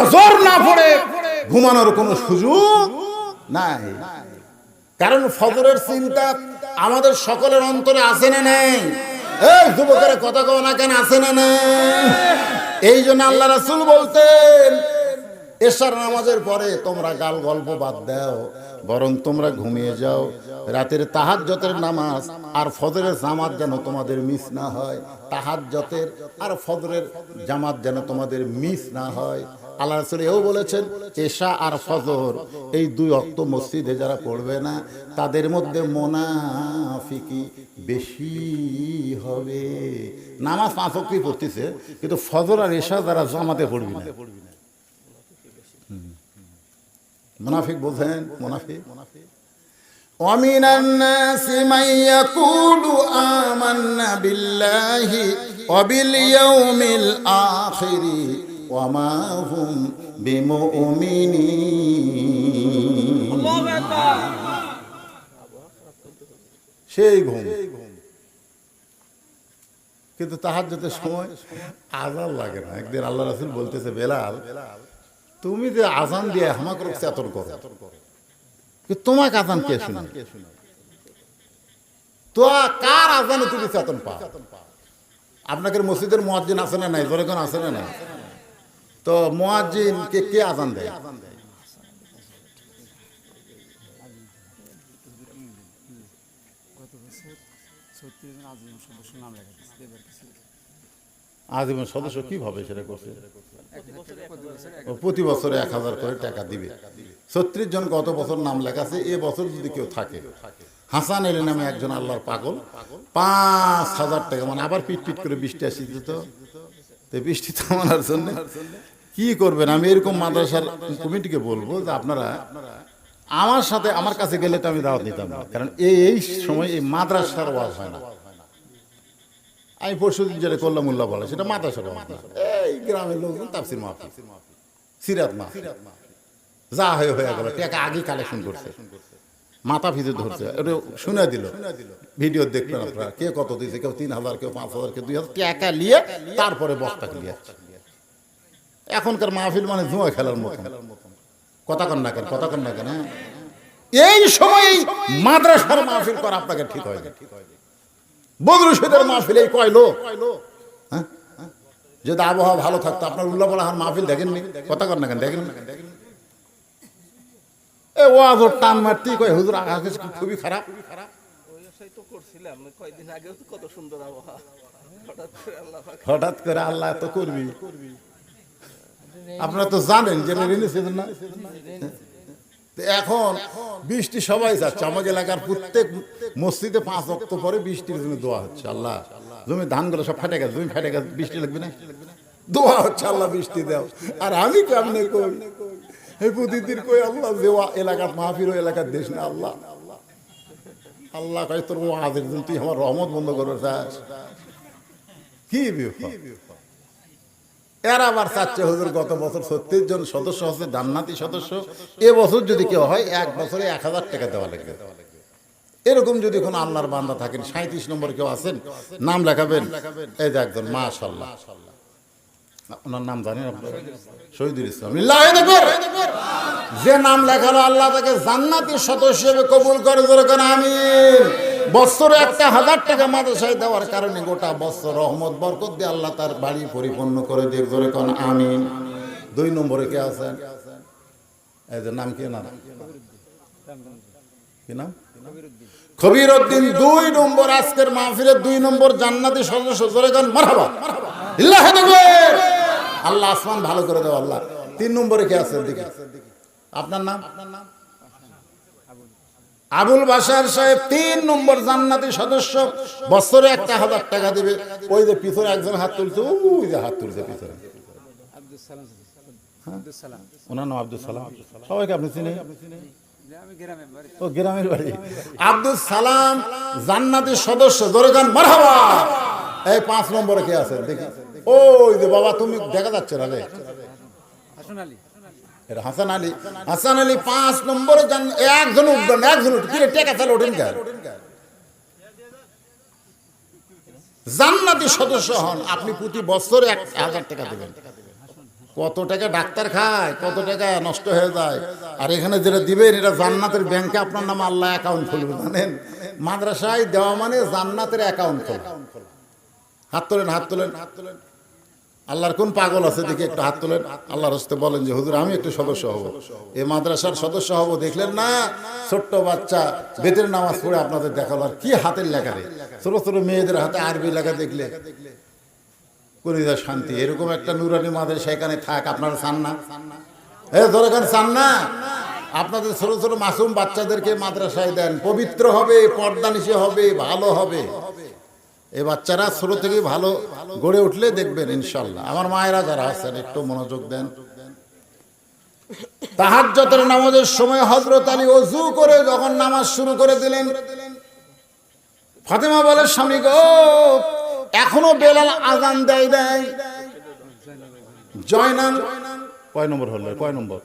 ফজর না পড়ে ঘুমানোর কোনো সুযোগ নাই। কারণ ফজরের চিন্তা আমাদের সকলের অন্তরে আছে না নেই? এই যুবকের কথা কও না কেন, আছে না নেই? এই জন্য আল্লাহ রাসূল বলতেন, এশার নামাজের পরে তোমরা গাল গল্প বাদ দাও, বরং তোমরা ঘুমিয়ে যাও। রাতের তাহাজ্জতের নামাজ আর ফজরের জামাত যেন তোমাদের মিস না হয়। তাহাজ্জতের আর ফজরের জামাত যেন তোমাদের মিস না হয়। আল্লাহ রাসূল এও বলেছেন এশা আর ফজর এই দুই অক্ত মসজিদে যারা পড়বে না তাদের মধ্যে মোনাফিকি বেশি হবে নামাজ পাঁচ অক্টই পড়তেছে কিন্তু ফজর আর এশা যারা জামাতে পড়বি না মুনাফিক বোঝেন মুনাফিক ومن الناس من يقول آمنا بالله وباليوم الآخر সেই ঘুম। কিন্তু তাহার যাতে সময় আজান লাগে না। একদিন আল্লাহ রাসুল বলতেছে, বেলাল, তুমি যে আজান দিয়ে হামা করো, চেতন করো। তোমাকে আজান কে শুনে? তো কার আজানে তুমি চেতন পা আপনাকে মসজিদের মহাজিন আসে না নাই? জোরে আসে না নাই? তো মোয়াজ্জিন কে আজান দেয়? আজীবন সদস্য কীভাবে সেটা করছে? প্রতি বছরে এক হাজার করে টাকা দিবে। ছত্রিশ জন গত বছর নাম লেখা আছে, এ বছর যদি কেউ থাকে। হাসান এলে নামে একজন আল্লাহর পাগল। পাঁচ হাজার টাকা মানে আবার পিট পিট করে বৃষ্টি আসিছে তো তো বৃষ্টি থামানোর জন্য। কি করবেন? আমি এরকম মাদ্রাসার কমিটিকে বলব যে আপনারা, আমার সাথে আমার কাছে গেলে তো আমি দাওয়াত নিতাম না। কারণ এই সময় এই মাদ্রাসার ওয়াজ হয় না। আমি পরশু দিন যেটা করলাম, উল্লাহ বলে, সেটা মাদ্রাসার ওয়াজ না। এই গ্রামের লোকজন তাফসির মাহফিল। সিরাত মাহফিল। যা হয়ে হয়ে গেল। টাকা আগে কালেকশন করছে? মাথা ভিজে ধরছে। এটা শুনে দিল। ভিডিও দেখবেন আপনারা। কে কত দিয়েছে? কেউ তিন হাজার কেউ পাঁচ হাজার কেউ দুই হাজার। টাকা নিয়ে তারপরে বক্তাকে নিয়ে এখনকার মাহফিল মানে জুয়া খেলার মতন। কথা কন না কেন কথা কন না কেন হ্যাঁ? এই সময় মাদ্রাসার মাহফিল করা আপনাকে ঠিক হয় না। বদরুশিদের মাহফিল এই কয় লোক? হ্যাঁ? যদি আবহাওয়া ভালো থাকতো আপনার উল্লাহ বলাহার মাহফিল দেখেননি। কথা কন না কেন দেখেন এ ওর টান মারতেই কয় হুজুর আকাশ খুবই খারাপ? হঠাৎ করে আল্লাহ করে করবি। আপনারা তো জানেন যে রেনি সিজন না? এখন বৃষ্টি সবাই যাচ্ছে। আমাদের এলাকার প্রত্যেক মসজিদে পাঁচ অক্ট পরে বৃষ্টির জন্য দোয়া হচ্ছে আল্লাহ। জমি ধানগুলো সব ফেটে গেছে জমি ফেটে গেছে বৃষ্টি লাগবে না? দোয়া হচ্ছে আল্লাহ বৃষ্টি দাও। আর আমি কেমনে কই এই প্রতিদিন কই আল্লাহ দেওয়া এলাকার মাহফির এলাকার দেশ না আল্লাহ। আল্লাহ কয়, তোর জন্য তুই আমার রহমত বন্ধ করবে চাস কি এর আবার চাচ্ছে হুজুর, গত বছর ছত্রিশ জন সদস্য হচ্ছে জান্নাতি সদস্য। এ বছর যদি কেউ হয়, এক বছরে এক হাজার টাকা দেওয়া লাগবে। এরকম যদি কোনো আল্লাহর বান্দা থাকেন সাঁত্রিশ নম্বর কেউ আছেন, নাম লেখাবেন। এই যে একজন মা মাশাল্লাহ ওনার নাম জানেন শহীদুল ইসলাম। যে নাম লেখালো আল্লাহ তাকে জান্নাতি সদস্য হিসেবে কবুল করে যেরকম আমিন। বছরে একটা হাজার টাকা মাদ্রাসায় দেওয়ার কারণে গোটা বছর রহমত, বরকত দিয়ে আল্লাহ তার বাড়ি পরিপূর্ণ করে দিয়ে যেরকম আমিন। দুই নম্বরে কে আছেন এই যে নাম কি নাম কি নাম? খবির উদ্দিন দুই নম্বর আজকের মাহফিলের দুই নম্বর জান্নাতি সদস্য জোরেগান আকবার। আল্লাহ আসমান ভালো করে দাও, আল্লাহ। তিন নম্বরে কে আছে দেখি আপনার নাম? আবুল বাসার সাহেব তিন নম্বর জান্নাতি সদস্য, বছরে একটা হাজার টাকা দেবে। ওই যে পিছনে একজন হাত তুলছে, ওই যে হাত তুলছে পিছনে। সালাম ওনার নাম আব্দুল সালাম। সবাইকে আপনি চিনেন? ও, গ্রামের বাড়ি। আব্দুল সালাম জান্নাতের সদস্য দরগান মারহাবা! এই পাঁচ নম্বরে কে আছে দেখি। ওই যে বাবা, তুমি দেখা যাচ্ছে না রে। হাসুন আলী। হাসান আলী। হাসান আলী পাঁচ নম্বরে জান একজন উঠবেন একজন টেকা চাল ওঠেন কেন? জান্নাতি সদস্য হন। আপনি প্রতি এক হাজার টাকা দেবেন। কত টাকা ডাক্তার খায়, কত টাকা নষ্ট হয়ে যায়। আর এখানে যেটা দিবেন, এটা জান্নাতের ব্যাংকে আপনার নাম আল্লাহ অ্যাকাউন্ট খুলবে, জানেন? মাদ্রাসায় দেওয়া মানে জান্নাতের অ্যাকাউন্ট খোলা। হাত তোলেন হাত তোলেন হাত তোলেন। আল্লাহর কোন পাগল আছে দেখি একটু হাত তোলেন। আল্লাহর হস্তে বলেন যে, হুজুর, আমি একটু সদস্য হব। এই মাদ্রাসার সদস্য হব, দেখলেন না? ছোট্ট বাচ্চা, বেতের নামাজ পড়ে আপনাদের দেখাল। আর কি হাতের লেখা রে? ছোট ছোট মেয়েদের হাতে আরবি লেখা দেখলে। কলিজা শান্তি। এরকম একটা নুরানি মাদ্রাসা এখানে থাক, আপনারা চান না? এ দরকার চান না? আপনাদের ছোট ছোট মাসুম বাচ্চাদেরকে মাদ্রাসায় দেন। পবিত্র হবে পর্দা নিশে হবে, ভালো হবে। এই বাচ্চারা ছোট থেকে ভালো গড়ে উঠলে দেখবেন ইনশাল্লাহ। আমার মায়েরা যারা আছেন, একটু মনোযোগ দেন। তাহার তাহাজ্জতের নামাজের সময় হজরত আলী অজু করে যখন নামাজ শুরু করে দিলেন, ফাতেমা বলে, স্বামী গো, এখনও বেলাল আজান দেয় দেয় জয়নাল কয় নম্বর হলো? কয় নম্বর?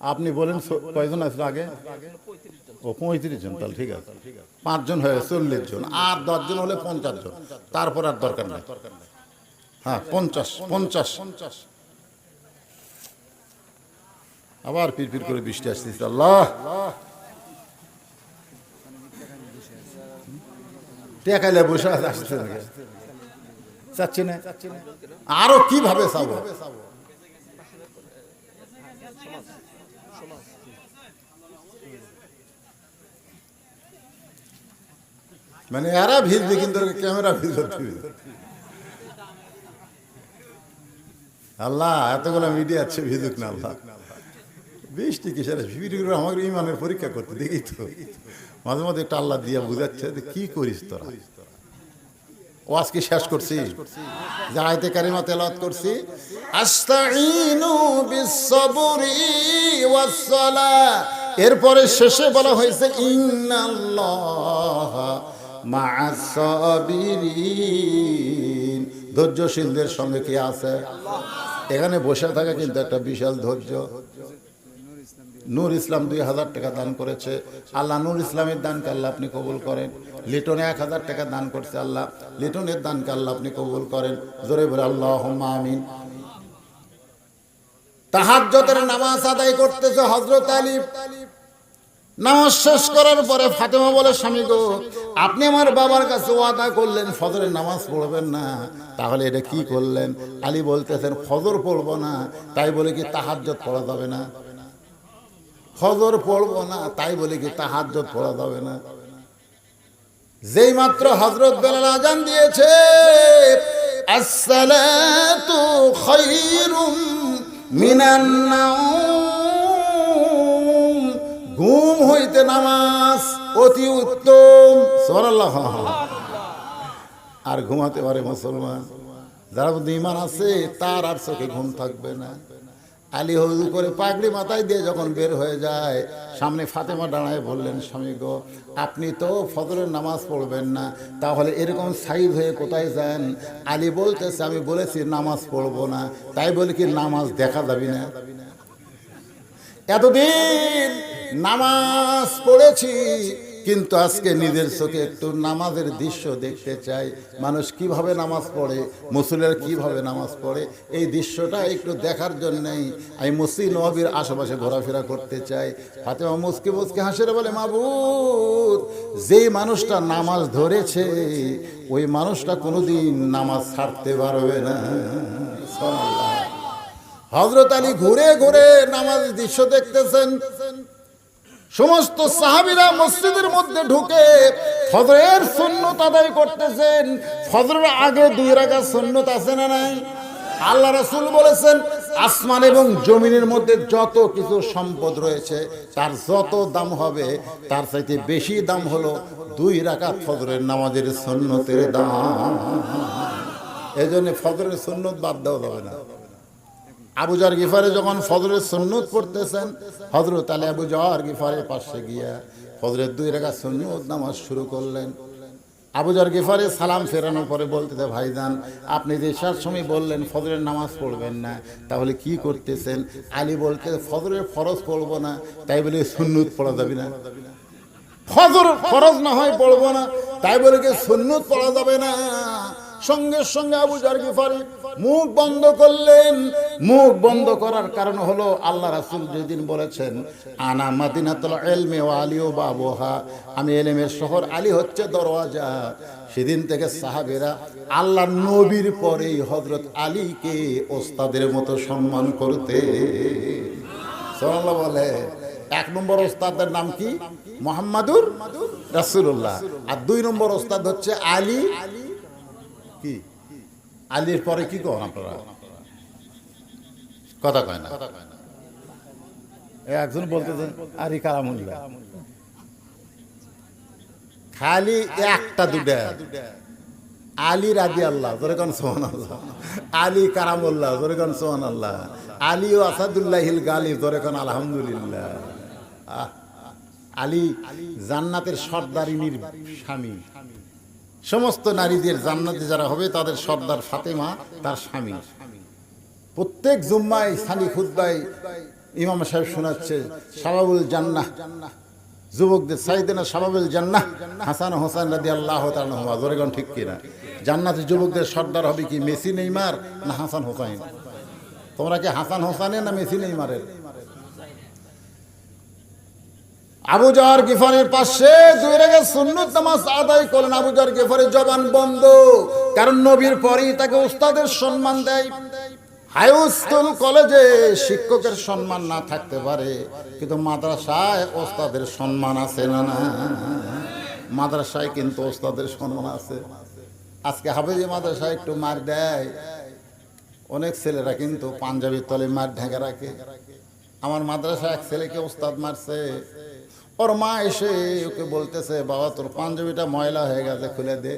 আপনি বলেন কয়জন আসলো আগে? ও পঁয়ত্রিশ জন, তাহলে ঠিক আছে। পাঁচজন হয়ে চল্লিশ জন। আর দশজন হলে পঞ্চাশ জন। তারপর আর দরকার নেই। হ্যাঁ পঞ্চাশ পঞ্চাশ। পঞ্চাশ আবার পিরপির করে বৃষ্টি আসতেছে, আল্লাহ। টেকাইলে বসে আসছে নাকি চাচ্ছি না? আরও কীভাবে চাবো? মানে এরা ভিজবে, কিন্তু ক্যামেরা ভিজবে। আল্লাহ, এতগুলো মিডিয়া আছে, ভিজুক না আল্লাহ। বৃষ্টি কিসের? ভিডিও আমার ইমানের পরীক্ষা করতে, দেখি তো। মাঝে মাঝে একটা আল্লাহ দিয়া বুঝাচ্ছে কি করিস তোরা? ও আজকে শেষ করছি? যে আয়তে কারিমা তেলাওয়াত করছি। আস্তাইনু বিসসবরি ওয়াসসালাহ। এরপরে শেষে বলা হয়েছে, ইন্নাল্লাহ। ধৈর্যশীলদের সঙ্গে কে আছে? এখানে বসে থাকা কিন্তু একটা বিশাল ধৈর্য। নূর ইসলাম দুই হাজার টাকা দান করেছে। আল্লাহ নূর ইসলামের দানকে আল্লাহ আপনি কবুল করেন। লিটনে এক হাজার টাকা দান করছে আল্লাহ। লিটনের দানকে আল্লাহ আপনি কবুল করেন। জোরে বলে আল্লাহ আমিন। তাহাজ্জতের নামাজ আদায় করতেছে হজরত আলী। নামাজ শেষ করার পরে ফাতেমা বলে, স্বামী গো, আপনি আমার বাবার কাছে ওয়াদা করলেন, ফজরের নামাজ পড়বেন না। তাহলে এটা কি করলেন? আলী বলতেছেন, ফজর পড়ব না। তাই বলে কি তাহাজ্জত পড়া যাবে না? ফজর পড়ব না, তাই বলে কি তাহাজ্জত পড়া যাবে না? যেই মাত্র হজরত বেলাল আজান দিয়েছে, আসসালাতু খায়রুম মিনান নাওম ঘুম হইতে নামাজ অতি উত্তম। আর ঘুমাতে পারে মুসলমান। যারা মধ্যে ইমান আছে, তার আর চোখে ঘুম থাকবে না। আলী হজু করে পাগড়ি মাথায় দিয়ে যখন বের হয়ে যায়, সামনে ফাতেমা দাঁড়ায় বললেন, স্বামী গো, আপনি তো ফজরের নামাজ পড়বেন না। তাহলে এরকম সাইজ হয়ে কোথায় যান? আলী বলতেছে, আমি বলেছি, নামাজ পড়ব না। তাই বলে কি, নামাজ দেখা যাবি না? এতদিন নামাজ পড়েছি, কিন্তু আজকে নিজের চোখে একটু নামাজের দৃশ্য দেখতে চাই। মানুষ কীভাবে নামাজ পড়ে মুসলিরা কীভাবে নামাজ পড়ে, এই দৃশ্যটা একটু দেখার জন্যই আমি মুসি নবীর আশেপাশে ঘোরাফেরা করতে চাই। ফাতেমা মুসকে মুসকে হাসির বলে, মাবুদ, যেই মানুষটা নামাজ ধরেছে, ওই মানুষটা কোনোদিন নামাজ ছাড়তে পারবে না। হজরত আলী ঘুরে ঘুরে নামাজ দৃশ্য দেখতেছেন। সমস্ত সাহাবিরা মসজিদের মধ্যে ঢুকে ফজরের সুন্নত আদায় করতেছেন। ফজরের আগে দুই রাখা সুন্নত আছে না নাই? আল্লাহ রাসূল বলেছেন, আসমান এবং জমিনের মধ্যে যত কিছু সম্পদ রয়েছে, তার যত দাম হবে, তার চাইতে বেশি দাম হলো দুই রাকাত ফজরের নামাজের সুন্নতের দাম। এই জন্য ফজরের সুন্নত বাদ দেওয়া যাবে না। আবুজার গিফারে যখন ফজরের সুন্নত পড়তেছেন হজরত আলী আবুজার গিফারের পাশে গিয়া ফজরের দুই রেখা সুন্নত নামাজ শুরু করলেন। আবুজার গিফারে সালাম ফেরানোর পরে বলতে বলতেছে ভাইজান, আপনি যে সার সময় বললেন ফজরের নামাজ পড়বেন না, তাহলে কি করতেছেন? আলী বলতে, ফজরের ফরজ পড়ব না, তাই বলে সুন্নত পড়া যাবে না। ফজর ফরজ না হয় পড়ব না, তাই বলে কি সুন্নত পড়া যাবে না? সঙ্গে সঙ্গে আবু জার গিফারি মুখ বন্ধ করলেন। মুখ বন্ধ করার কারণ হলো আল্লাহ রাসূল যেদিন বলেছেন, আনা মাদিনাতুল ইলমি ওয়া আলিও বাবুহা। আমি এলেমের শহর আলী হচ্ছে দরওয়াজা। সেদিন থেকে সাহাবেরা আল্লাহ নবীর পরেই হজরত আলীকে ওস্তাদের মতো সম্মান করতে। বলে, এক নম্বর ওস্তাদের নাম কি? মোহাম্মদুর রাসূলুল্লাহ। আর দুই নম্বর ওস্তাদ হচ্ছে আলী। কি? আলীর পরে কি কন আপনারা? কথা কয় না। একজন বলতেছেন আলী কালামুল্লাহ। খালি একটা দুটা আলী রাজি আল্লাহ জোরে কন সোহান আল্লাহ আলী কারামুল্লাহ জোরে কন সোহান আল্লাহ আলী ও আসাদুল্লাহ হিল গালি, জোরে কন আলহামদুলিল্লাহ। আলী জান্নাতের সর্দারিনীর স্বামী। সমস্ত নারীদের জান্নাতে যারা হবে, তাদের সর্দার ফাতেমা, তার স্বামী। প্রত্যেক জুম্মায় সানি খুদ্ায় ইমাম সাহেব শোনাচ্ছে সাবাবুল জান্নাহ। যুবকদের সাইদেনা সাবাবুল জান্নাহ, হাসান হোসেন রাদি আল্লাহ তালহমা জোরেগন ঠিক কিনা? জান্নাতের যুবকদের সর্দার হবে কি মেসি নেইমার না হাসান হোসাইন তোমরা কি হাসান হোসানের না মেসি নেইমারের? আবু জার গিফারের পাশে দুই রেগে সুন্নত নামাজ আদায় করেন আবু গিফারের জবান বন্ধ। কারণ নবীর পরেই তাকে উস্তাদের সম্মান দেয়। হাই স্কুল, কলেজে শিক্ষকের সম্মান না থাকতে পারে। কিন্তু মাদ্রাসায় ওস্তাদের সম্মান আছে না না? মাদ্রাসায় কিন্তু ওস্তাদের সম্মান আছে। আজকে হাফেজি মাদ্রাসায় একটু মার দেয়। অনেক ছেলেরা কিন্তু পাঞ্জাবির তলে মার ঢেকে রাখে। আমার মাদ্রাসায় এক ছেলেকে ওস্তাদ মারছে। ওর মা এসে ওকে বলতেছে, বাবা, তোর পাঞ্জাবিটা ময়লা হয়ে গেছে, খুলে দে।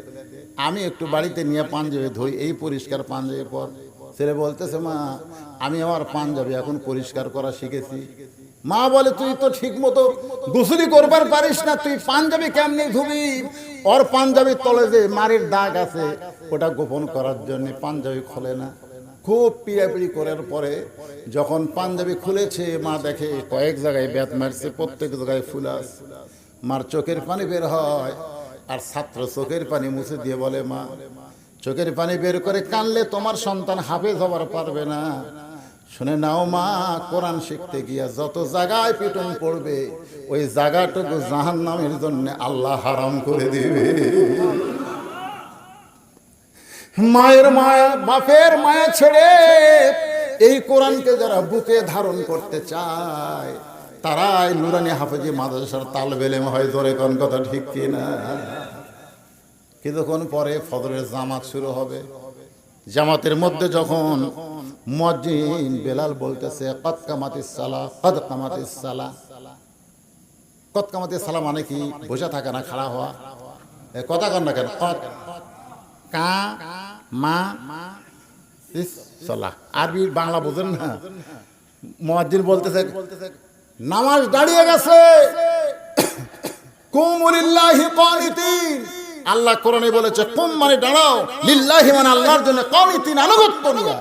আমি একটু বাড়িতে নিয়ে পাঞ্জাবি ধুই, এই পরিষ্কার পাঞ্জাবি পর। ছেলে বলতেছে, মা, আমি আমার পাঞ্জাবি এখন পরিষ্কার করা শিখেছি। মা বলে, তুই তো ঠিক মতো গোসলি করবার পারিস না, তুই পাঞ্জাবি কেমনি ধুবি? ওর পাঞ্জাবির তলে যে মারির দাগ আছে, ওটা গোপন করার জন্য পাঞ্জাবি খোলে না। খুব পিড়াপিড়ি করার পরে যখন পাঞ্জাবি খুলেছে, মা দেখে কয়েক জায়গায় ব্যাত মারছে, প্রত্যেক জায়গায় ফুল আছে। মার চোখের পানি বের হয় আর ছাত্র চোখের পানি মুছে দিয়ে বলে, মা, চোখের পানি বের করে কানলে তোমার সন্তান হাফেজ হবার পারবে না। শুনে নাও মা, কোরআন শিখতে গিয়া যত জায়গায় পিটন পড়বে, ওই জায়গাটুকু জাহান নামের জন্য আল্লাহ হারাম করে দিবে। মায়ের মায়া, বাপের মায়া ছেড়ে এই কোরআনকে যারা বুকে ধারণ করতে চায়, তারাই নুরানি হাফেজি মাদ্রাসার তাল বেলেম হয় ধরে কোন কথা ঠিক কিনা? কিছুক্ষণ পরে ফদরের জামাত শুরু হবে। জামাতের মধ্যে যখন মজিন বেলাল বলতেছে কত কামাতিস সালা কত কামাতিস সালা। কত সালা মানে কি? বসে থাকে না, খাড়া হওয়া। কথা কান না কেন? কা। মা সালা আরবি বাংলা বোঝেন না? মহাজির বলতেছে, নামাজ দাঁড়িয়ে গেছে। কুমুলিল্লাহি কানিতিন। আল্লাহ কোরআনে বলেছে, কুম মানে দাঁড়াও, লিল্লাহি মানে আল্লাহর জন্য কানিতিন, আনুগত্য নিয়ে।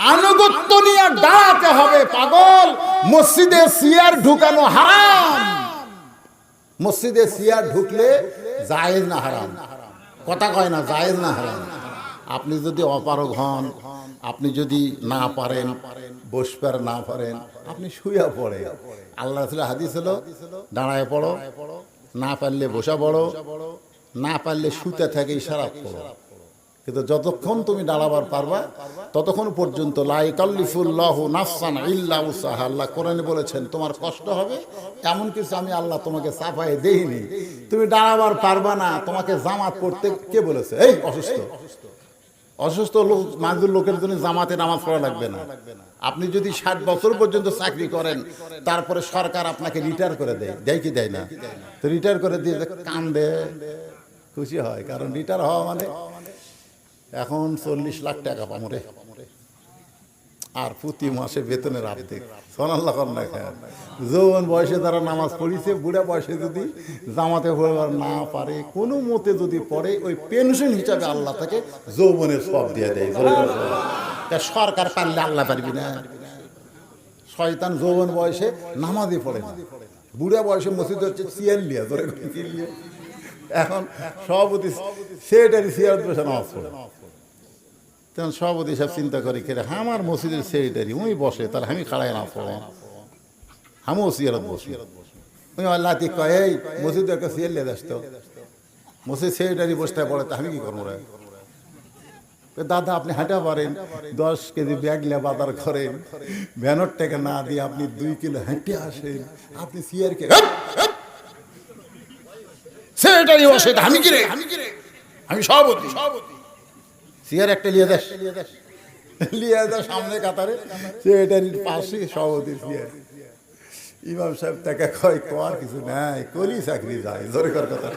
আনুগত্য নিয়ে দাঁড়াতে হবে, পাগল। মসজিদে সিয়ার ঢুকানো হারাম। মসজিদে সিয়ার ঢুকলে জায়েজ না হারাম। কথা কয় না, জায়েজ না হারাম। আপনি যদি অপারগ হন, আপনি যদি না পারেন, বসবার না পারেন, আপনি শুয়ে পড়ে আল্লাহ রাসূলের হাদিস হলো, দাঁড়ায় পড়ো, না পারলে বসা পড়ো, না পারলে শুতে থাকে ইশারা করো। কিন্তু যতক্ষণ তুমি দাঁড়াবার পারবা, ততক্ষণ পর্যন্ত লাইকাল্লিফুল্লাহ নাফসান ইল্লা উসাহা আল্লাহ কোরআনে বলেছেন, তোমার কষ্ট হবে, এমন কিছু আমি আল্লাহ তোমাকে চাপায় দেইনি। তুমি দাঁড়াবার পারবা না, তোমাকে জামাত পড়তে কে বলেছে? এই অসুস্থ। অসুস্থ লোক মাজুর লোকের জন্য জামাতে নামাজ পড়া লাগবে না। আপনি যদি ষাট বছর পর্যন্ত চাকরি করেন, তারপরে সরকার আপনাকে রিটায়ার করে দেয়। দেয় কি দেয় না? তো রিটায়ার করে দিয়ে কান্দে। খুশি হয়, কারণ রিটায়ার হওয়া মানে এখন চল্লিশ লাখ টাকা পাবো রে। আর প্রতি মাসে বেতনের অর্ধেক সোনাল্লাহ না খায় যৌবন বয়সে তারা নামাজ পড়িছে, বুড়া বয়সে যদি জামাতে পড়বার না পারে, কোনো মতে যদি পড়ে, ওই পেনশন হিসাবে আল্লাহ তাকে যৌবনের সব দিয়ে দেয়। সরকার পারলে আল্লাহ পারবি না। শয়তান যৌবন বয়সে নামাজই পড়ে না। বুড়া বয়সে মসজিদ হচ্ছে চিয়াল্লিয়া ধরে এখন সভাপতি, সেক্রেটারি সিয়ারত বসে নামাজ পড়ে। তখন সভাপতি সব চিন্তা করে কে রে, আমার মসজিদের সেক্রেটারি উনি বসে তাহলে আমি খাড়াই নামাজ পড়ো। আমিও সিয়ারত বসি। ওই আল্লাহ কয় এই মসজিদের একটা সিয়ার লিয়ে যাস তো মসজিদ সেক্রেটারি বসতে পড়ে তা আমি কি করব রে? দাদা আপনি হাঁটা পারেন। দশ কেজি ব্যাগ নিয়ে বাজার করেন। ভ্যানোর টাকা না দিয়ে আপনি দুই কিলো হেঁটে আসেন। আপনি সিয়ারকে সেক্রেটারি বসে তা আমি কি রে? আমি সভাপতি। সিয়ার একটা লিয়ে দেশ। লিয়ে দেশ সামনে কাতারে। সেক্রেটারির পাশে সভাপতি সিয়ার। ইমাম সাহেব তাকে কয় কর কিছু নাই কলি চাকরি যায় জোরে কর কথা।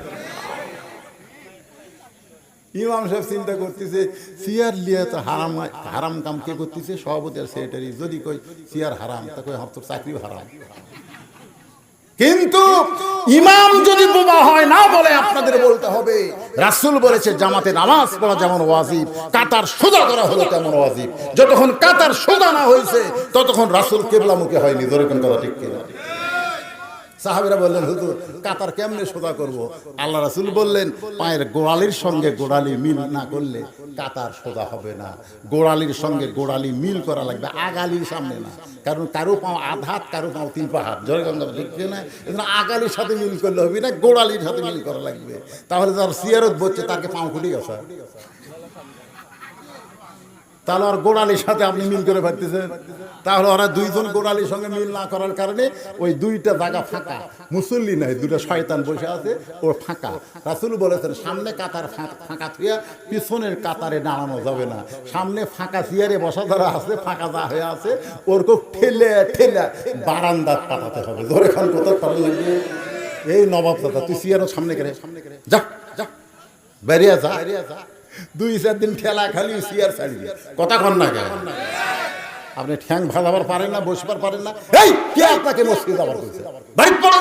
ইমাম সাহেব চিন্তা করতেছে, সিয়ার লিয়া তো হারাম হারাম কাম কে করতেছে? সভাপতি আর সেক্রেটারি যদি কই সিয়ার হারাম, তা কই তোর চাকরি হারাম। কিন্তু ইমাম যদি বোমা হয়, না বলে আপনাদের বলতে হবে। রাসুল বলেছে, জামাতে নামাজ পড়া যেমন ওয়াজিব, কাতার সোজা করা হলো তেমন ওয়াজিব। যতক্ষণ কাতার সোজা না হয়েছে ততক্ষণ রাসুল কেবলামুখী হয়নি। ধরে কোন কথা ঠিক কিনা? সাহাবিরা বললেন, হুজুর, কাতার কেমনে সোজা করব? আল্লাহ রাসুল বললেন, পায়ের গোড়ালির সঙ্গে গোড়ালি মিল না করলে কাতার সোজা হবে না। গোড়ালির সঙ্গে গোড়ালি মিল করা লাগবে আগালির সামনে না। কারণ কারও পাও আধ হাত, কারও পাও তিন পা হাত। জয় গঙ্গা ঠিক না? এজন্য আগালির সাথে মিল করলে হবে না, গোড়ালির সাথে মিল করা লাগবে। তাহলে যার সিয়ারত বলছে তাকে পাও খুলি গেছে? তাহলে আর গোড়ালির সাথে আপনি মিল করে পারতেছেন তাহলে ওরা দুইজন গোড়ালির সঙ্গে মিল না করার কারণে ওই দুইটা জায়গা ফাঁকা। মুসল্লি নাই দুটো শয়তান বসে আছে ওর ফাঁকা। রাসুল বলেছেন, সামনে কাতার ফাঁকা থুয়া পিছনের কাতারে দাঁড়ানো যাবে না। সামনে ফাঁকা চেয়ারে বসা ধরা আছে, ফাঁকা যা হয়ে আছে ওর খুব ঠেলে ঠেলে বারান্দা পাঠাতে হবে। ধরে খান লাগবে। এই নবাব দাদা, তুই চেয়ারের সামনে করে সামনে করে যা যা বেরিয়ে যা। বেরিয়ে যা। দুই চার দিন ঠেলা খালি সিয়ার ছাড়বি কথা কন না কেন? আপনি ঠ্যাং ভাজাবার পারেন না, বসবার পারেন না। এই, কে আপনাকে মসজিদ আবার পড়ো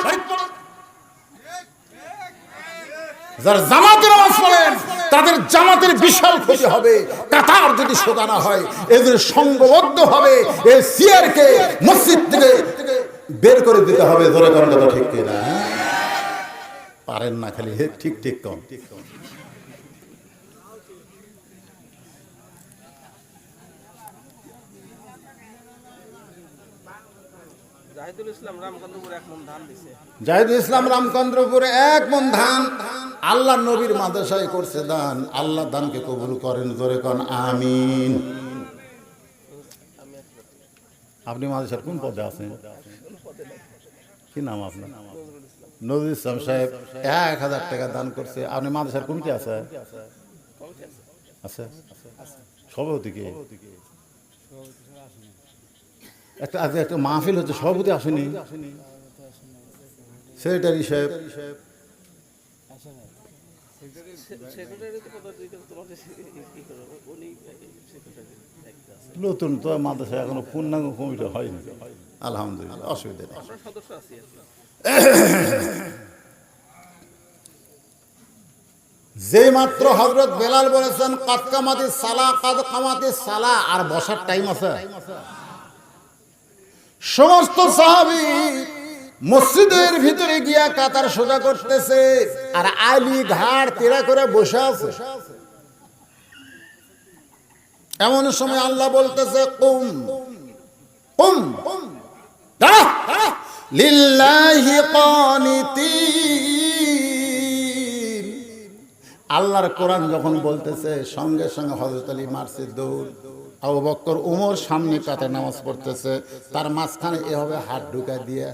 যারা জামাতের পড়েন তাদের জামাতের বিশাল ক্ষতি হবে। কাতার যদি সোজা না হয়, এদের সঙ্গবদ্ধ হবে। এই সিয়ারকে মসজিদ থেকে বের করে দিতে হবে। ধরে কথা ঠিক কিনা? পারেন না খালি, হে, ঠিক ঠিক কম ঠিক কম। জাহিদুল ইসলাম রামচন্দ্রপুরে এক মন ধান আল্লাহ নবীর মাদ্রাসায় করছে দান। আল্লাহ দানকে কবুল করেন, জোরে কন, আমিন। আপনি মাদ্রাসার কোন পদে আছেন? কি নাম আপনার? নজরুল ইসলাম সাহেব, এক হাজার টাকা দান করছে। আপনি মাদ্রাসার কোনটি আছে? আছে? সভাপতি কে? একটা একটা মাহফিল হচ্ছে, সভাপতি আসেনি। সেক্রেটারি সাহেব। নতুন তো মাদ্রাসা এখনও পূর্ণাঙ্গ কমিটি হয়নি। আলহামদুলিল্লাহ, অসুবিধা নেই। যে মাত্র হজরত বেলাল বলেছেন, কাদ কামাতি সালা, কাদ কামাতি সালা আর বসার টাইম আছে। সমস্ত সাহাবি মসজিদের ভিতরে গিয়া কাতার সোজা করতেছে আর আলী ঘাড় তেরা করে বসে আছে। এমন সময় আল্লাহ বলতেছে, কুম কুম। লিল্লাহি কানিতিন আল্লাহর কোরআন যখন বলতেছে, সঙ্গে সঙ্গে হজরত আলী মারছে দৌড়। আবু বক্কর উমর সামনে কাতে নামাজ পড়তেছে, তার মাঝখানে এভাবে হাত ঢুকা দিয়ে।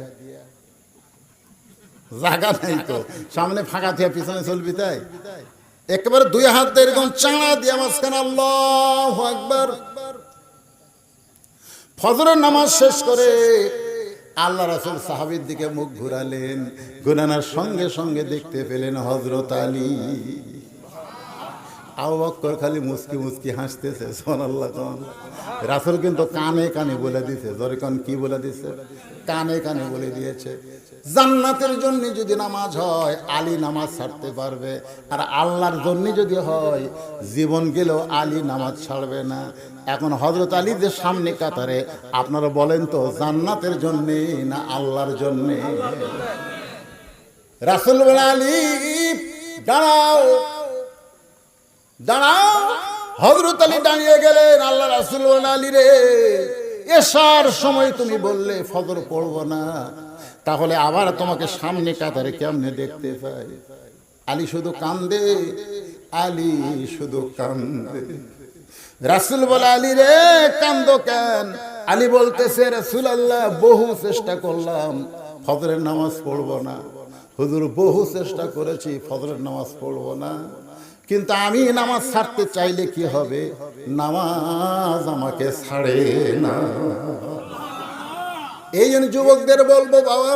জায়গা নেই তো, সামনে ফাঁকা দিয়ে পিছনে চলবি তাই? একেবারে দুই হাত এরকম চাঁড়া দিয়ে মাঝখানে আল্লাহ একবার ফজরের নামাজ শেষ করে আল্লাহ রাসুল সাহাবির দিকে মুখ ঘুরালেন, ঘুরানোর সঙ্গে সঙ্গে দেখতে পেলেন হজরত আলী। আবু খালি মুসকি মুসকি হাসতেছে সোনাল্লাহ রাসুল কিন্তু কানে কানে বলে দিছে জরিকন কি বলে দিছে? কানে কানে বলে দিয়েছে, জান্নাতের জন্য যদি নামাজ হয়, আলী নামাজ ছাড়তে পারবে। আর আল্লাহর জন্য যদি হয়, জীবন গেলেও আলী নামাজ ছাড়বে না। এখন হজরত আলী যে সামনে কাতারে, আপনারা বলেন তো, জান্নাতের জন্যে না আল্লাহর জন্যে? রাসুল আলী, দাঁড়াও। দাঁড়াও হজরত আলী দাঁড়িয়ে গেলেন আল্লাহ রাসুল আলী রে, এসার সময় তুমি বললে ফজর পড়ব না, তাহলে আবার তোমাকে সামনে কাতারে কেমনে দেখতে পাই? আলী শুধু কান্দে, আলী শুধু কান্দে। রাসুল বলে, আলী রে, কান্দ কেন? আলী বলতেছে রাসুল আল্লাহ বহু চেষ্টা করলাম, ফজরের নামাজ পড়ব না। হুজুর, বহু চেষ্টা করেছি, ফজরের নামাজ পড়ব না। কিন্তু আমি নামাজ ছাড়তে চাইলে কি হবে? নামাজ আমাকে ছাড়ে না। এই জন্য যুবকদের বলব, বাবা,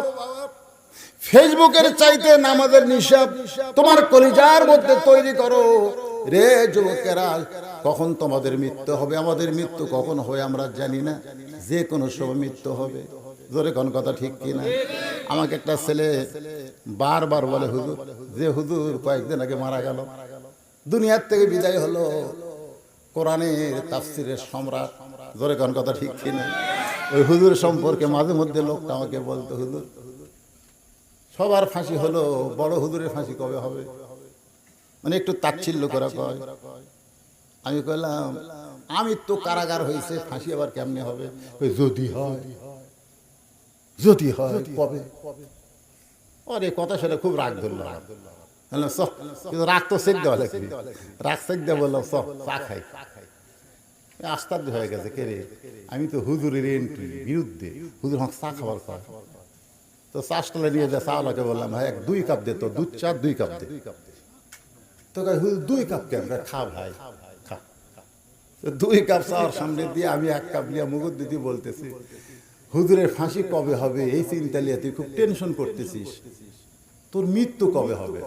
ফেসবুকের চাইতে নামাজের নিশাব তোমার কলিজার মধ্যে তৈরি করো। রে যুবকেরা, কখন তোমাদের মৃত্যু হবে? আমাদের মৃত্যু কখন হয় আমরা জানি না। যে কোনো সময় মৃত্যু হবে। জোরে কোন কথা ঠিক কিনা আমাকে একটা ছেলে বারবার বলে, হুজুর, যে হুজুর কয়েকদিন আগে মারা গেল। দুনিয়ার থেকে বিদায় হলো। কোরআনের তাফসিরের সম্রাট। জোরে কোন কথা ঠিক কিনা? ওই হুজুর সম্পর্কে মাঝে মধ্যে লোকটা আমাকে বলতো, হুজুর, সবার ফাঁসি হলো, বড় হুজুরের ফাঁসি কবে হবে? মানে একটু তাচ্ছিল্য করা কয়। আমি কইলাম, আমি তো কারাগার হয়েছে ফাঁসি আবার কেমনে হবে? ওই যদি হয়। যদি হয়, কবে? এই কথা শুনে খুব রাগ ধরলো বললাম, "চ, কিন্তু রাগ তো সেক দেওয়া লাগবে রাগ সেক বললাম চ চা খাই। আশ্চর্য হয়ে গেছে কে রে? আমি তো হুজুরের এন্ট্রি বিরুদ্ধে। হুজুর আমাকে চা খাবার খাওয়া তো চা স্টলে নিয়ে যা চাওয়ালাকে বললাম ভাই এক দুই কাপ দে তো দুধ চা দুই কাপ দে। তো হুজুর দুই কাপ কেন? খা ভাই খা। দুই কাপ চাওয়ার সামনে দিয়ে আমি এক কাপ নিয়ে মুগুর দিদি বলতেছি হুজুরের ফাঁসি কবে হবে? এই চিন্তা নিয়ে তুই খুব টেনশন করতেছিস। তোর মৃত্যু কবে হবে?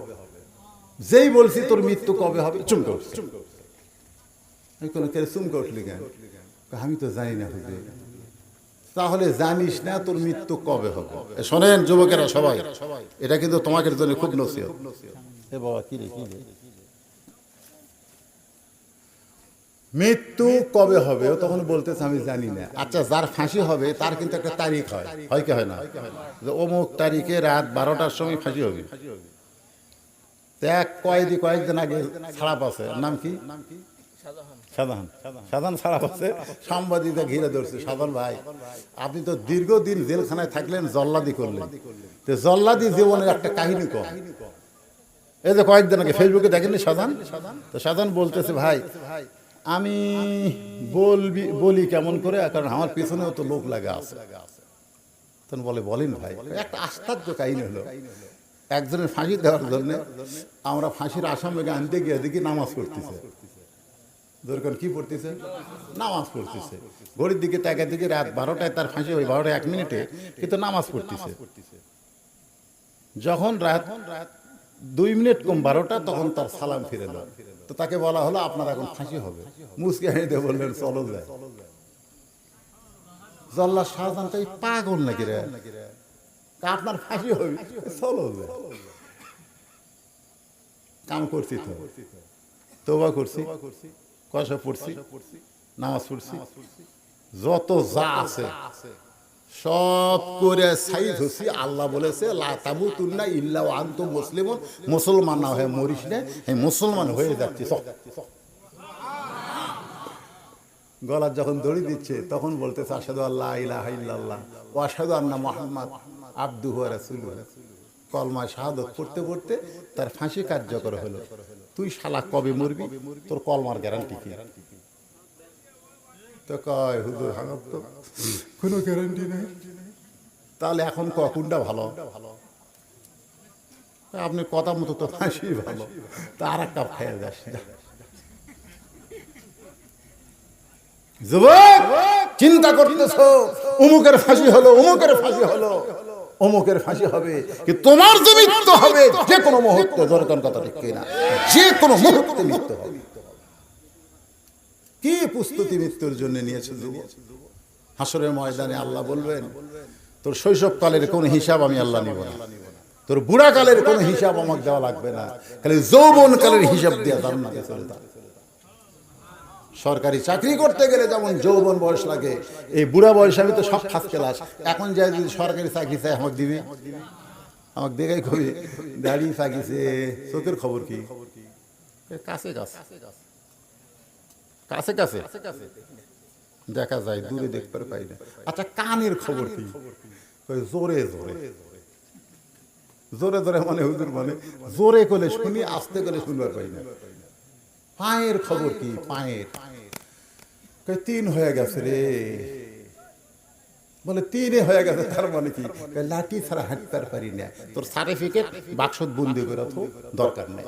যেই বলছি তোর মৃত্যু কবে হবে? চুমকে উঠছে কোনো কে চুমকে উঠলি কেন? আমি তো জানি না হুজুর। তাহলে জানিস না তোর মৃত্যু কবে হবে? শোনেন যুবকেরা সবাই, এটা কিন্তু তোমাকে জন্য খুব নসিহত। এ বাবা, কি রে কি রে? মৃত্যু কবে হবে? ও তখন বলতেছে, আমি জানি না। আচ্ছা যার ফাঁসি হবে, তার কিন্তু একটা তারিখ হয়। হয় কি হয় না? যে অমুক তারিখে রাত বারোটার সময় ফাঁসি হবে। তো এক কয়েদি কয়েকদিন আগে ছাড়া পাচ্ছে নাম কি? সাধারণ সাধারণ ছাড়া পাচ্ছে সাংবাদিকরা ঘিরে ধরছে। সাধারণ ভাই, আপনি তো দীর্ঘদিন জেলখানায় থাকলেন, জল্লাদি করলেন। তো জল্লাদি জীবনের একটা কাহিনী কম এই যে কয়েকদিন আগে ফেসবুকে দেখেননি সাধারণ তো সাধারণ বলতেছে, ভাই, আমি বলবি, বলি কেমন করে, কারণ আমার পিছনেও তো লোক লাগা আছে। তখন বলে, বলেন ভাই। একটা আশ্চর্য কাহিনী হলো একজনের ফাঁসি দেওয়ার জন্য আমরা ফাঁসির আসামিকে আনতে গিয়ে দেখি নামাজ পড়তেছে। দরকার কি পড়তেছে? নামাজ পড়তেছে। ঘড়ির দিকে টাকা দিকে রাত বারোটায় তার ফাঁসি ওই বারোটা এক মিনিটে কিন্তু নামাজ পড়তেছে। যখন রাত দুই মিনিট কম বারোটা তখন তার সালাম ফিরে দেয় তো তাকে বলা হলো, আপনার এখন ফাঁসি হবে। মুসকে হেঁটে বললেন, চলো যায় জল্লা শাহজাহান তাই পাগল নাকি রে? আপনার ফাঁসি হবে। চলো কাম করছি তো। তোবা করছি। কয়সা পড়ছি। নামাজ পড়ছি। যত যা আছে, সব করে সাইজ হচ্ছি আল্লাহ বলেছে লাতাবু তুল্লা ইল্লা আন্ত মুসলিম মুসলমান। না হয়ে মরিস না মুসলমান হয়ে যাচ্ছে। গলার যখন দড়ি দিচ্ছে, তখন বলতেছে আসাদু আল্লাহ ইলাহা ইল্লাল্লাহ ও আসাদু আন্না মোহাম্মদ আব্দুহু রাসূলুহু। কলমা শাহাদত পড়তে পড়তে তার ফাঁসি কার্যকর হলো। তুই শালা কবে মরবি? তোর কলমার গ্যারান্টি কি? তো কয়, হুজুর কোনো গ্যারান্টি নেই। তাহলে এখন ক, কোনটা ভালো? আপনি কথা মতো তো ফাঁসি ভালো। তা আর এক কাপ যাস। যুবক, চিন্তা করতেছ অমুকের ফাঁসি হলো অমুকের ফাঁসি হলো। অমুকের ফাঁসি হবে, কি তোমার যে মৃত্যু হবে, যে কোনো মুহূর্তে দরকার কথা ঠিক না যে কোনো মুহূর্তে মৃত্যু হবে। কি প্রস্তুতি মৃত্যুর জন্য নিয়েছে যুবক? হাসরের ময়দানে আল্লাহ বলবেন, তোর শৈশবকালের কোনো হিসাব আমি আল্লাহ নিব না। তোর বুড়াকালের কোনো হিসাব আমাকে দেওয়া লাগবে না। খালি যৌবনকালের হিসাব দিয়ে জান্নাতে চলে যা সরকারি চাকরি করতে গেলে যেমন যৌবন বয়স লাগে, এই বুড়া বয়সে আমি তো সব ফার্স্ট ক্লাস এখন যাই যদি সরকারি চাকরি চাই আমাকে দিবে। আমাকে দেখে কবি দাঁড়িয়ে থাকিছে চোখের খবর কি? কাছে কাছে। কাছে কাছে। দেখা যায়, দূরে দেখতে পাই না। আচ্ছা কানের খবর কি? জোরে জোরে। জোরে জোরে মানে হুজুর মানে জোরে করে শুনি, আস্তে করে শুনবার পাই না। পায়ের খবর কি? পায়ের। তিন হয়ে গেছে রে। বলে, তিনে হয়ে গেছে, তার মানে কি? লাঠি ছাড়া হাঁটতে পারি না। তোর সার্টিফিকেট বাক্সত বন্দি করে তো দরকার নেই।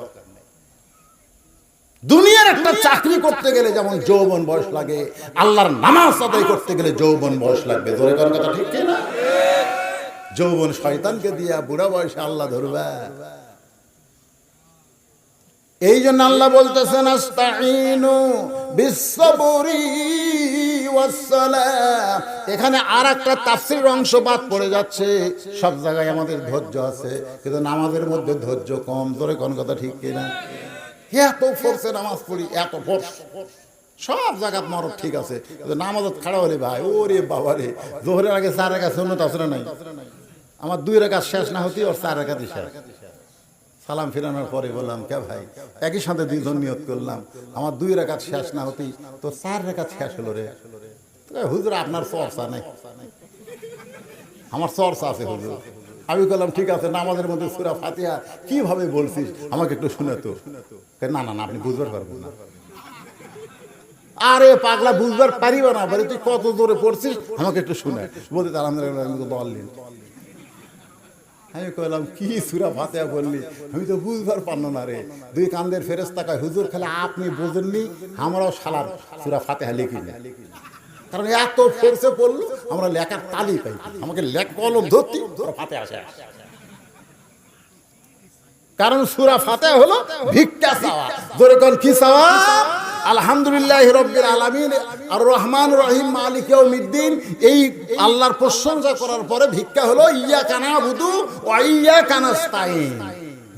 দুনিয়ার একটা চাকরি করতে গেলে যেমন যৌবন বয়স লাগে, আল্লাহর নামাজ আদায় করতে গেলে যৌবন বয়স লাগবে। ধরে করার কথা ঠিক না যৌবন শয়তানকে দিয়া বুড়া বয়সে আল্লাহ ধরবা। এই জন্য আল্লাহ বলতেছেন আস্তাইনু এখানে আর একটা তাফসির অংশ বাদ পড়ে যাচ্ছে। সব জায়গায় আমাদের ধৈর্য আছে, কিন্তু নামাজের মধ্যে ধৈর্য কম। ধরে কোন কথা ঠিক কিনা? এত ফোর্সে নামাজ পড়ি, এত ফোর্স সব জায়গাত মরদ ঠিক আছে নামাজত খাড়া হলে ভাই, ওরে বাবা রে। জোহরের আগে চার রেখা আছে না নাই? আমার দুই রেখা শেষ না হতেই ওর চার রেখাতে শেষ। সালাম ফিরানোর পরে বললাম, কে ভাই? একই সাথে দুইজন নিয়ত করলাম। আমার দুই রেখাত শেষ না হতেই তো চার রেখাত শেষ হলো রে। হুজুর, আপনার চর্চা নেই। আমার চর্চা আছে, হুজুর। আমি বললাম, ঠিক আছে, নামাজের মধ্যে সুরা ফাতিহা কীভাবে বলছিস? আমাকে একটু শুনে তো। না না না, আপনি বুঝবার পারবেন না। আরে পাগলা, বুঝবার পারিব না, বলে তুই কত জোরে পড়ছিস? আমাকে একটু শুনে। বলতে তার আমাদের বললেন। আমি কইলাম, কি সুরা ফাতে বললি? আমি তো বুঝবার পারল না রে। দুই কান্দের ফেরেস তাকায় হুজুর, খেলে আপনি বোঝেননি, আমরাও সালার সুরা ফাতেহা লিখি না। কারণ এত ফোর্সে পড়ল, আমরা লেখার তালি পাই। আমাকে লেখ কলম ধরতি ফাতে আসে। কারণ সুরা ফাতে হলো ভিক্ষা চাওয়া। জোরে কি চাওয়া? আলহামদুলিল্লাহ রব্বিল আলামিন আর রহমান রহিম মালিক ইয়াউমিদ্দিন। এই আল্লাহর প্রশংসা করার পরে ভিক্ষা হলো ইয়া কানা ওয়া ইয়া কানাস্তাইন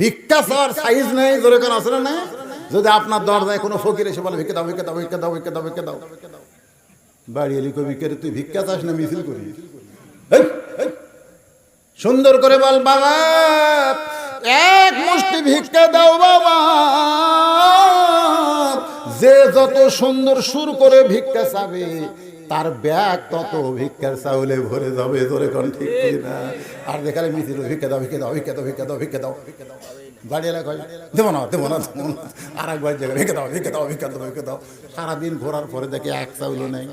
ভিক্ষা চাওয়ার সাইজ নেই, জোরে কোন আছে না যদি আপনার দরজায় কোনো ফকির এসে বলে, ভিক্ষা দাও ভিক্ষা দাও ভিক্ষা দাও ভিক্ষা দাও ভিক্ষা দাও। বাড়ি এলি কবি কে তুই ভিক্ষা চাস না, মিছিল করি? সুন্দর করে বল, বাবা, এক মুষ্টি ভিক্ষা দাও, বাবা। যে যত সুন্দর সুর করে ভিক্ষা চাবে, তার ব্যাগ তত ভিক্ষার চাউলে ভরে যাবে ধরে কোন ঠিক না আর দেখালে মিছিল, ভিক্ষা দাও ভিক্ষা দাও ভিক্ষা দাও ভিক্ষা দাও ভিক্ষা দাও। দাও না না আর একবার জায়গায় দাও, ভিক্ষা দাও ভিক্ষা দাও সারাদিন ঘোরার পরে দেখে এক চাউল নেই।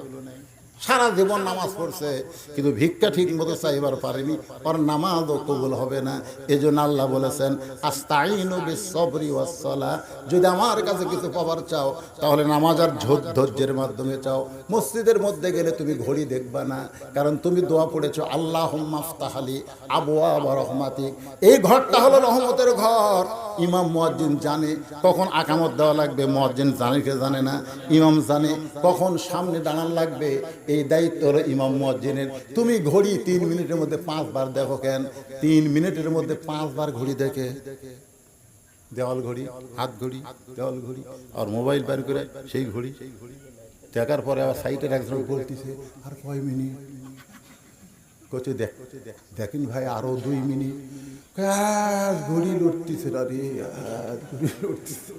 সারা জীবন নামাজ পড়ছে, কিন্তু ভিক্ষা ঠিক মতো চাইবার পারেনি ওর নামাজও কবুল হবে না। এই জন্য আল্লাহ বলেছেন আস্তাইনু যদি আমার কাছে কিছু পাবার চাও, তাহলে নামাজ আর ধৈর্যের মাধ্যমে চাও। মসজিদের মধ্যে গেলে তুমি ঘড়ি দেখবা না, কারণ তুমি দোয়া পড়েছো আল্লাহ মাফতাহালি আবুয়া বা রহমাতি এই ঘরটা হলো রহমতের ঘর। ইমাম মুয়াজ্জিন জানে, কখন আকামত দেওয়া লাগবে, মুয়াজ্জিন জানে কে জানে না। ইমাম জানে, কখন সামনে দাঁড়ান লাগবে। এই দায়িত্ব হলো ইমাম মুয়াজ্জিনের। তুমি ঘড়ি তিন মিনিটের মধ্যে পাঁচবার দেখো কেন? তিন মিনিটের মধ্যে পাঁচবার ঘড়ি দেখে। দেওয়াল ঘড়ি, হাত ঘড়ি, দেওয়াল ঘড়ি, আর মোবাইল বের করে সেই ঘড়ি। দেখার পরে আবার সাইটের একজন বলতেছে, আর কয় মিনিট? কচে দেখ, দেখেন ভাই, আরও দুই মিনিট। ঘড়ি লড়তেছে রে ঘড়ি লড়তেছে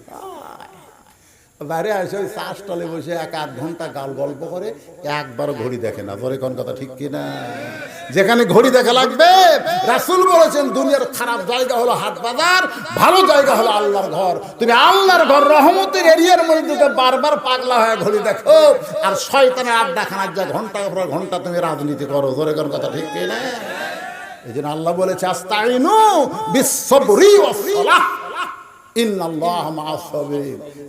বাইরে আসে, ওই চা স্টলে বসে এক আধ ঘণ্টা গাল গল্প করে একবার ঘড়ি দেখে না। ধরে কোন কথা ঠিক কিনা? যেখানে ঘড়ি দেখা লাগবে, রাসুল বলেছেন, দুনিয়ার খারাপ জায়গা হলো হাট বাজার, ভালো জায়গা হলো আল্লাহর ঘর। তুমি আল্লাহর ঘর, রহমতের এরিয়ার মধ্যে বারবার পাগলা হয়ে ঘড়ি দেখো। আর শয়তানের আড্ডা খানার যা ঘণ্টা পর ঘণ্টা তুমি রাজনীতি করো ধরে কোন কথা ঠিক কিনা? এই জন্য আল্লাহ বলেছে, আস্তাইনু বিশ্বরি ওয়াসসালাহ ইন্নাল্লাহ মা'আস সাবিরিন।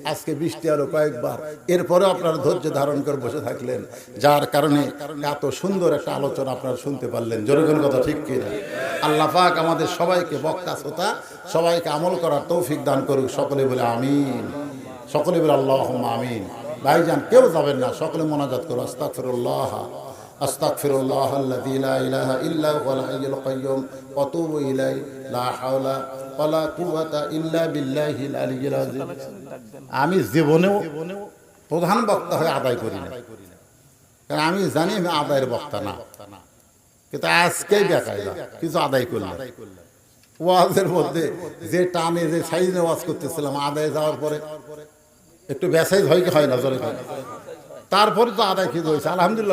আজকে বৃষ্টি আরও কয়েকবার। এরপরে আপনারা ধৈর্য ধারণ করে বসে থাকলেন। যার কারণে এত সুন্দর একটা আলোচনা আপনারা শুনতে পারলেন। জনগণ কথা ঠিক কিনা? আল্লাহ পাক আমাদের সবাইকে বক্তা, শ্রোতা, সবাইকে আমল করার তৌফিক দান করুক। সকলে বলে আমিন। সকলে বলে আল্লাহ আমিন। ভাইজান, কেউ যাবেন না। সকলে মোনাজাত করো আস্তাগফিরুল্লাহ। أستغفر الله الذي لا إله إلا هو الحي القيوم وأتوب إليه لا حول ولا قوة إلا بالله العلي العظيم আমি জীবনেও প্রধান বক্তা হয়ে আদায় করি না। কারণ আমি জানি আমি আদায়ের বক্তা না। কিন্তু আজকেই বেকায়দা, কিছু আদায় করলাম। ওয়াজের মধ্যে যে টানে, যে সাইজে ওয়াজ করতেছিলাম, আদায় যাওয়ার পরে একটু ব্যাসাইজ হয় কি হয় না জলে তারপরে তো আদায় কিন্তু হয়েছে? আলহামদুলিল্লাহ।